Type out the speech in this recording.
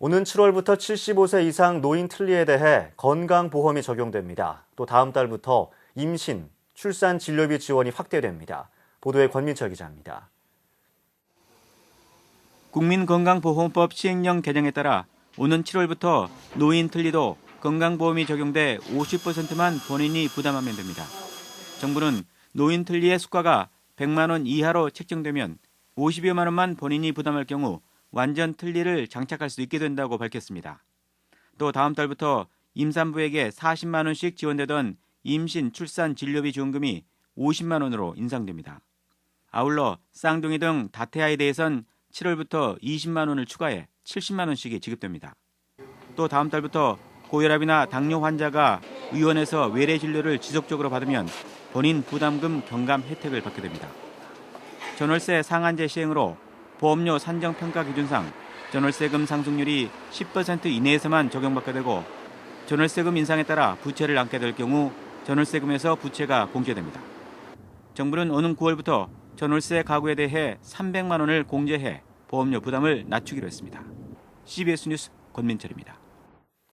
오는 7월부터 75세 이상 노인 틀니에 대해 건강보험이 적용됩니다. 또 다음 달부터 임신, 출산 진료비 지원이 확대됩니다. 보도에 권민철 기자입니다. 국민건강보험법 시행령 개정에 따라 오는 7월부터 노인 틀니도 건강보험이 적용돼 50%만 본인이 부담하면 됩니다. 정부는 노인 틀니의 수가가 100만 원 이하로 책정되면 50여만 원만 본인이 부담할 경우 완전 틀니를 장착할 수 있게 된다고 밝혔습니다. 또 다음 달부터 임산부에게 40만 원씩 지원되던 임신, 출산 진료비 지원금이 50만 원으로 인상됩니다. 아울러 쌍둥이 등 다태아에 대해선 7월부터 20만 원을 추가해 70만 원씩이 지급됩니다. 또 다음 달부터 고혈압이나 당뇨 환자가 의원에서 외래 진료를 지속적으로 받으면 본인 부담금 경감 혜택을 받게 됩니다. 전월세 상한제 시행으로 보험료 산정 평가 기준상 전월세금 상승률이 10% 이내에서만 적용받게 되고 전월세금 인상에 따라 부채를 안게 될 경우 전월세금에서 부채가 공제됩니다. 정부는 오는 9월부터 전월세 가구에 대해 300만 원을 공제해 보험료 부담을 낮추기로 했습니다. CBS 뉴스 권민철입니다.